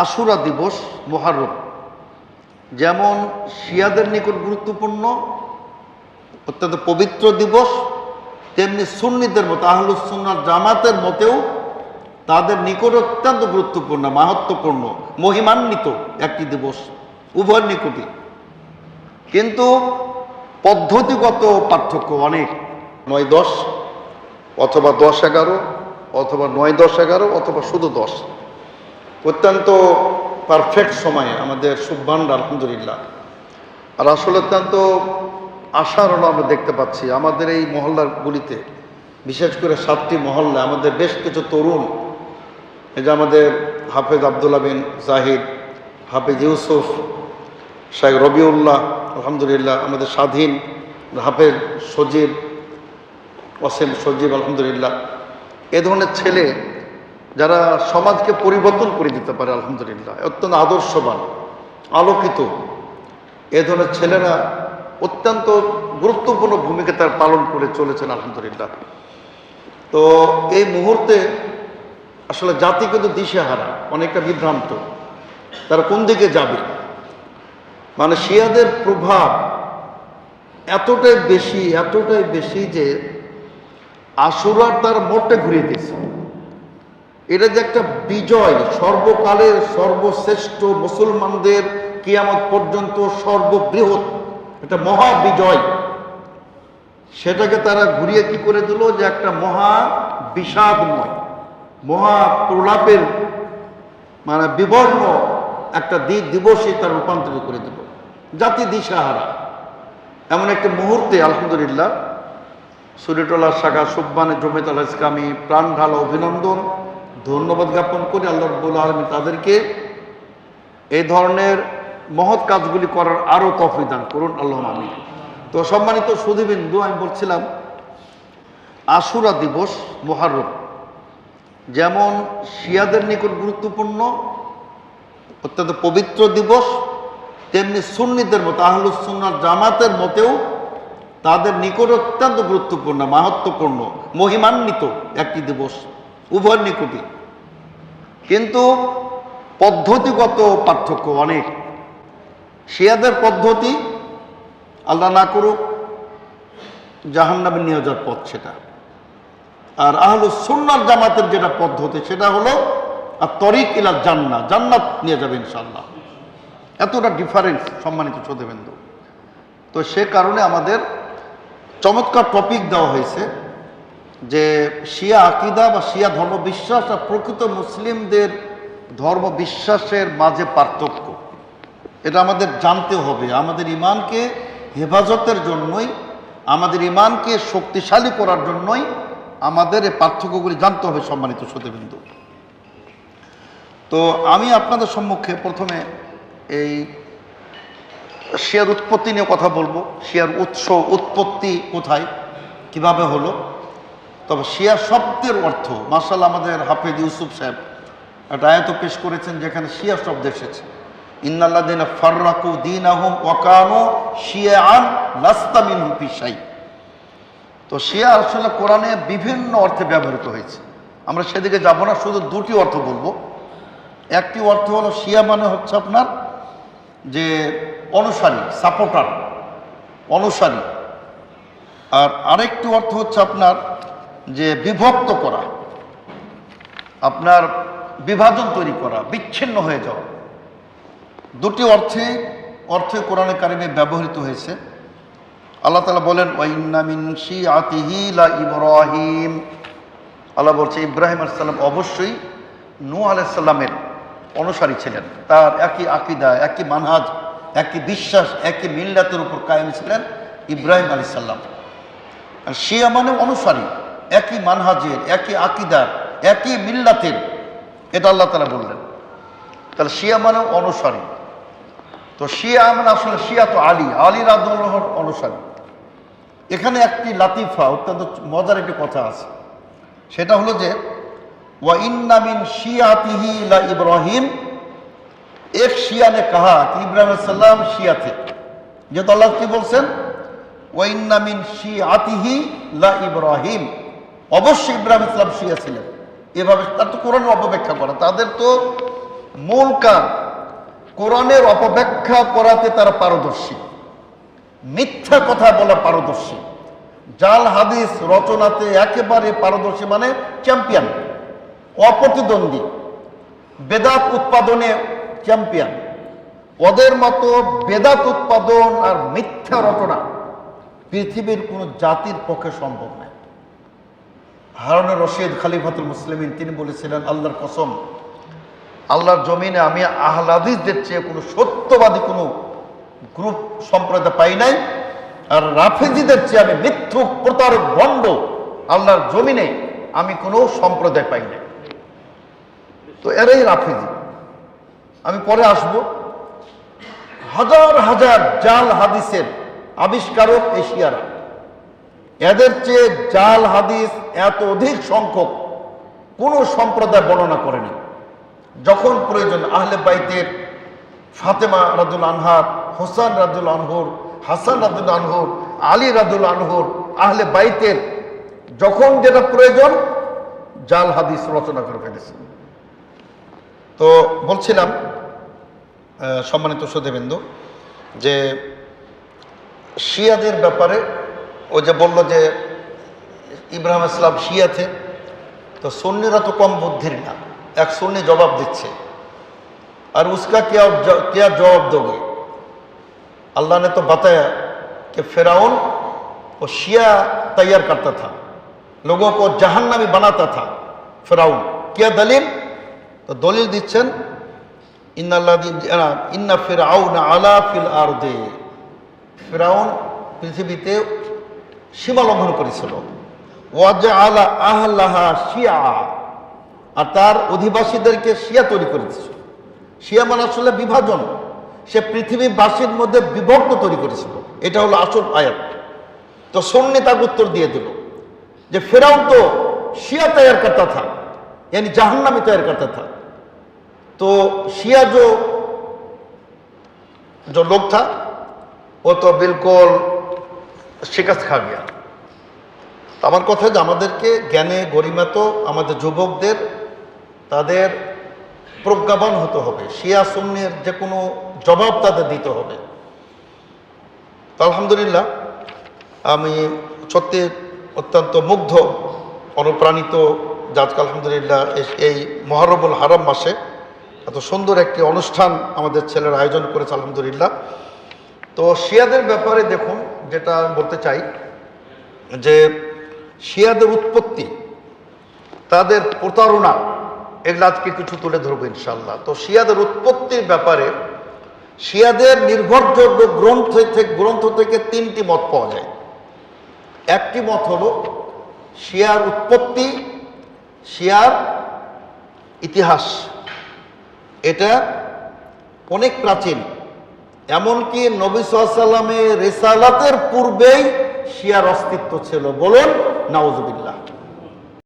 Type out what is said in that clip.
আশুরা দিবস মোহারম যেমন শিয়াদের নিকট গুরুত্বপূর্ণ, অত্যন্ত পবিত্র দিবস, তেমনি সুন্নিদের মতো আহলুসুন্নার জামাতের মতেও তাদের নিকট অত্যন্ত গুরুত্বপূর্ণ মাহাত্মপূর্ণ মহিমান্বিত একটি দিবস উভয়ের নিকটই। কিন্তু পদ্ধতিগত পার্থক্য অনেক। নয় দশ, অথবা দশ এগারো, অথবা নয় দশ এগারো, অথবা শুধু দশ। অত্যন্ত পারফেক্ট সময়ে আমাদের সুব্বান্ড আলহামদুলিল্লাহ। আর আসলে অত্যন্ত আশার হলো আমরা দেখতে পাচ্ছি, আমাদের এই মহল্লাগুলিতে, বিশেষ করে সাতটি মহল্লা আমাদের বেশ কিছু তরুণ, এই যে আমাদের হাফেজ আবদুল্লা বিন জাহিদ, হাফেজ ইউসুফ শাহেখ রবিউল্লাহ, আলহামদুলিল্লাহ, আমাদের স্বাধীন হাফেজ সজীব, ওয়াসিম সজীব, আলহামদুলিল্লাহ। এ ধরনের ছেলে যারা সমাজকে পরিবর্তন করে দিতে পারে, আলহামদুলিল্লাহ, অত্যন্ত আদর্শবান, আলোকিত। এ ধরনের ছেলেরা অত্যন্ত গুরুত্বপূর্ণ ভূমিকা তার পালন করে চলেছেন, আলহামদুলিল্লাহ। তো এই মুহূর্তে আসলে জাতি কিন্তু দিশেহারা, অনেকটা বিভ্রান্ত। তারা কোন দিকে যাবে? মানে শিয়াদের প্রভাব এতটাই বেশি এতটাই বেশি যে আশুরার তার মোটে ঘুরিয়ে দিয়েছে। এটা যে একটা বিজয়, সর্বকালের সর্বশ্রেষ্ঠ মুসলমানদের কিয়ামত পর্যন্ত সর্ববৃহৎ, একটা মহা বিজয়। সেটাকে তারা ঘুরিয়ে কি করে দিল যে একটা মহা বিষাদময়, মহা প্রলাপের মানে বিবর্ণ একটা দি দিবসই তার রূপান্তরিত করে দিল। জাতি দিশাহারা। এমন একটা মুহূর্তে, আলহামদুলিল্লাহ, সুরিটোলা শাখা সুব্বানে জমিত আল ইসলামী প্রাণ ঢালা অভিনন্দন। ধন্যবাদ জ্ঞাপন করি, আল্লাহ রব্বুল আলমী তাদেরকে এই ধরনের মহৎ কাজগুলি করার আরও তফিদান করুন আল্লাহ আমি তো সম্মানিত সুদীবিন্দু আমি বলছিলাম, আশুরা দিবস মোহারম যেমন শিয়াদের নিকট গুরুত্বপূর্ণ, অত্যন্ত পবিত্র দিবস, তেমনি সুন্নিদের মতো আহলুসুন্নার জামাতের মতেও তাদের নিকট অত্যন্ত গুরুত্বপূর্ণ, মাহাত্মপূর্ণ, মহিমান্বিত একটি দিবস উভয় নিকটই। কিন্তু পদ্ধতিগত পার্থক্য অনেক। শিয়াদের পদ্ধতি আল্লাহ না করুক, জাহান্নামে নিয়ে যাওয়ার পথ সেটা। আর আহলু সুন্নার জামাতের যেটা পদ্ধতি, সেটা হলো আর তরিক ইলা জান্না জান্নাত নিয়ে যাবে ইনশাল্লাহ এতটা ডিফারেন্স সম্মানিত শ্রোতেবেন্দু। তো সে কারণে আমাদের চমৎকার টপিক দেওয়া হয়েছে। যে শিয়া আকিদা বা শিয়া ধর্ম বিশ্বাস আর প্রকৃত মুসলিমদের ধর্ম বিশ্বাসের মাঝে পার্থক্য। এটা আমাদের জানতে হবে। আমাদের ইমানকে হেফাজতের জন্যই, আমাদের ইমানকে শক্তিশালী করার জন্যই আমাদের এই পার্থক্যগুলি জানতে হবে সম্মানিত শ্রোতবিন্দু। তো আমি আপনাদের সম্মুখে প্রথমে এই শেয়ার উৎপত্তি নিয়ে কথা বলব। শেয়ার উৎস, উৎপত্তি কোথায়? কীভাবে হলো? তবে শিয়া শব্দের অর্থ মার্শাল আমাদের হাফেজ ইউসুফ সাহেব একটা আয়ত পেশ করেছেন যেখানে শিয়া শব্দ এসেছে। ইন্নাল্লাদিন ফার্রাকু দিন আহম ওয়াকানো শিয়া আন লাস্তামিন হুপিসাই তো শিয়া আসলে কোরআনে বিভিন্ন অর্থে ব্যবহৃত হয়েছে। আমরা সেদিকে যাব না, শুধু দুটি অর্থ বলব। একটি অর্থ হলো শিয়া মানে হচ্ছে আপনার যে অনুসারী সাপোর্টার অনুসারী। আর আরেকটি অর্থ হচ্ছে আপনার যে বিভক্ত করা, আপনার বিভাজন তৈরি করা, বিচ্ছিন্ন হয়ে যাওয়া। দুটি অর্থে অর্থে কোরআনে কারিমে ব্যবহৃত হয়েছে। আল্লাহ তালা বলেন ওয়াইনামিন আতিহিলা ইব্রাহিম। আল্লাহ বলছে, ইব্রাহিম আলাইসাল্লাম অবশ্যই নূ আলাইসাল্লামের অনুসারী ছিলেন। তার একই আকিদা, একই মানহাজ, একই বিশ্বাস, একই মিল্লাতের উপর কায়েম ছিলেন ইব্রাহিম আলী সাল্লাম আর শিয়া মানে অনুসারী। একই মানহাজের, একই আকিদার, একই মিল্লাতের। এটা আল্লাহ তালা বললেন। তাহলে শিয়া মানে অনুসারী। তো শিয়া মানে আসলে শিয়া তো আলী। আলী রাদুল্লাহর অনুসারী। এখানে একটি লাতিফা, অত্যন্ত মজার একটি কথা আছে। সেটা হলো যে, ওয়া ইন্নামিন শিয়াতিহি লা ইব্রাহিম। এক শিয়ানে কাহা? ইব্রাহিম সাল্লাম শিয়াতে। যেহেতু আল্লাহ কি বলছেন? ওয়াইন্নামিন শিয়াতিহি লা ইব্রাহিম। অবশ্যই ইব্রাহিম ইসলাম শিয়া ছিলেন। এভাবে তার তো কোরআন অপব্যাখ্যা করা। তাদের তো মূল কাজ কোরআনের অপব্যাখ্যা করাতে তারা পারদর্শী। মিথ্যা কথা বলা পারদর্শী। জাল হাদিস রচনাতে একেবারে পারদর্শী মানে চ্যাম্পিয়ন, অপ্রতিদ্বন্দ্বী, বেদাত উৎপাদনে চ্যাম্পিয়ন। ওদের মতো বেদাত উৎপাদন আর মিথ্যা রচনা পৃথিবীর কোনো জাতির পক্ষে সম্ভব নয় হারুন রশিদ খালিফাতুল মুসলিমিন, তিনি বলেছিলেন, আল্লাহর কসম, আল্লাহর জমিনে আমি আহলাদিসদের চেয়ে কোনো সত্যবাদী কোনো গ্রুপ সম্প্রদায় পাই নাই। আর রাফেজিদের চেয়ে আমি মিথ্যুক, প্রতারক, ভণ্ড আল্লাহর জমিনে আমি কোনো সম্প্রদায় পাই নাই। তো এরাই রাফেজি। আমি পরে আসব। হাজার হাজার জাল হাদিসের আবিষ্কারক এশিয়ারা। এদের চেয়ে জাল হাদিস এত অধিক সংখ্যক কোনো সম্প্রদায় বর্ণনা করেনি যখন প্রয়োজন আহলে বাইতের ফাতেমা রাদুল আনহার হোসান রাদুল আনহুর, হাসান রাদুল আনহুর, আলী রাদুল আনহুর, আহলে বাইতের যখন যেটা প্রয়োজন জাল হাদিস রচনা করে ফেলেছে। তো বলছিলাম সম্মানিত সুদেবেন্দু যে শিয়াদের ব্যাপারে ও যে বলল যে ইব্রাহিম ইসলাম শিয়াতে তো সন্নিরা তো কম বুদ্ধির না এক সুন্নি জবাব দিচ্ছে और उसका क्या क्या जवाब दोगे अल्लाह ने तो बताया कि फिराउन वो शिया तैयार करता था लोगों को जहन्नमी बनाता था फिराउन क्या दलील तो दलील দিচ্ছেন ইন্না ফিরাউন আলা ফিল আরদে ফিরাউন পৃথিবীতে সীমা লঙ্ঘন করেছিল। আলা আহলাহা শিয়া। আর তার অধিবাসীদেরকে শিয়া তৈরি করে শিয়া মানে আসলে বিভাজন। সে পৃথিবীবাসীর মধ্যে বিভক্ত তৈরি করেছিল। এটা হলো আসল আয়াত। তো সন্নি তাকে উত্তর দিয়ে দিল যে ফেরাও তো শিয়া তৈয়ার কর্তা থা এনি জাহান্নামি তৈয়ার করতা থা তো শিয়া যো লোক থা ও তো বিলকুল শিকাস খা গিয়া। আমার কথা যে আমাদেরকে জ্ঞানে গরিমাত আমাদের যুবকদের তাদের প্রজ্ঞাবান হতে হবে, শিয়া সুন্নির যে কোনো জবাব তাদের দিতে হবে। তো আলহামদুলিল্লাহ, আমি সত্যি অত্যন্ত মুগ্ধ, অনুপ্রাণিত যে আলহামদুলিল্লাহ এই মহারবুল হারাম মাসে এত সুন্দর একটি অনুষ্ঠান আমাদের ছেলের আয়োজন করেছে আলহামদুলিল্লাহ। তো শিয়াদের ব্যাপারে দেখুন যেটা বলতে চাই, যে শিয়াদের উৎপত্তি, তাদের প্রতারণা, এগুলো আজকে কিছু তুলে ধরবো ইনশাল্লাহ তো শিয়াদের উৎপত্তির ব্যাপারে শিয়াদের নির্ভরযোগ্য গ্রন্থ থেকে গ্রন্থ থেকে তিনটি মত পাওয়া যায়। একটি মত হলো, শিয়ার উৎপত্তি, শিয়ার ইতিহাস। এটা অনেক প্রাচীন এমনকি নবী সাল্লামের রেসালাতের পূর্বেই শিয়ার অস্তিত্ব ছিল। বলুন নাউজুবিল্লাহ।